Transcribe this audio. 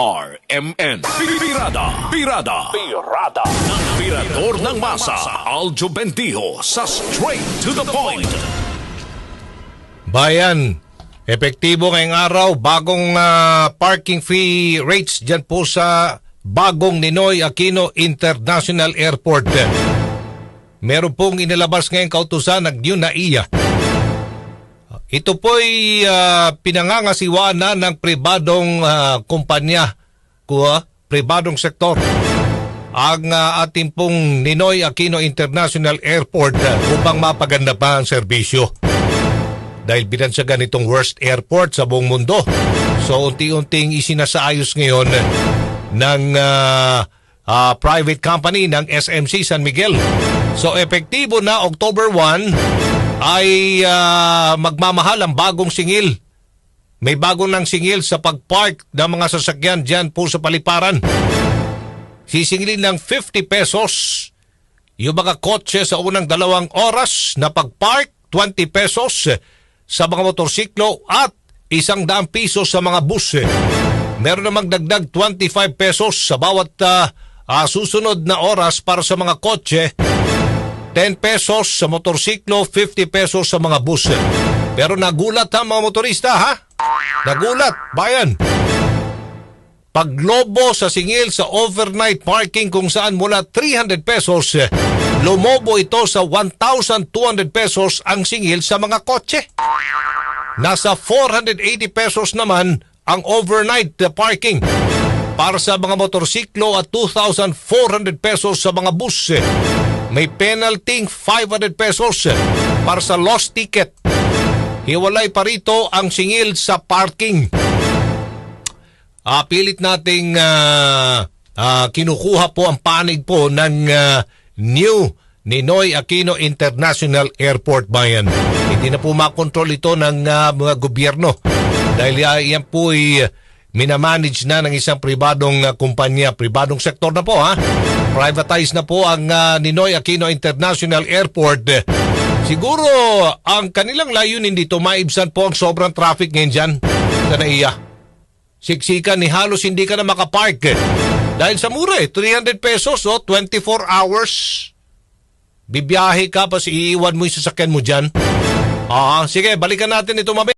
RMN. Pirada. Pirada. Pirada. Ng Pirador ng Masa. Aljo Bentijo sa Straight to the Point. Bayan, epektibo ngayong araw, bagong ah, parking fee rates dyan po sa bagong Ninoy Aquino International Airport. Meron pong inilabas ngayong kautusan ng New NAIA. Ito po'y ah, pinangangasiwaan na ng pribadong ah, kumpanya, kuha, pribadong sektor. Ang ah, ating pong Ninoy Aquino International Airport ah, upang mapaganda pa ang serbisyo dahil binansagan itong worst airport sa buong mundo. So unti-unting isinasaayos ngayon ng ah, ah, private company ng SMC San Miguel. So epektibo na October 1 ay ah, magmamahal ang bagong singil. May bago ng singil sa pagpark ng mga sasakyan dyan po sa paliparan. Sisingilin ng 50 pesos yung mga kotse sa unang dalawang oras na pagpark, 20 pesos sa mga motorsiklo at isang daang piso sa mga bus. Meron namang dagdag 25 pesos sa bawat ah, ah, susunod na oras para sa mga kotse, 10 pesos sa motorsiklo, 50 pesos sa mga bus. Pero nagulat ha mga motorista ha? Nagulat, bayan. Paglobo sa singil sa overnight parking kung saan mula 300 pesos, lumobo ito sa 1,200 pesos ang singil sa mga kotse. Nasa 480 pesos naman ang overnight parking para sa mga motorsiklo at 2,400 pesos sa mga bus. May penalty 500 pesos para sa lost ticket. Hiwalay pa rito ang singil sa parking. Ah, pilit nating ah, ah, kinukuha po ang panig po ng ah, new Ninoy Aquino International Airport Bayan. Hindi na po makontrol ito ng ah, mga gobyerno dahil ah, yan po ay minamanage na ng isang pribadong ah, kumpanya, pribadong sektor na po ha. Privatize na po ang ah, Ninoy Aquino International Airport. Siguro ang kanilang layunin dito maibsan po ang sobrang traffic ngayon dyan sa naiya siksikan ni halos hindi ka na makapark. Dahil sa mura eh, 300 pesos o 24 hours. Bibiyahe ka pa iiwan mo yung sasakyan mo dyan. Ah, sige, balikan natin ito mamaya.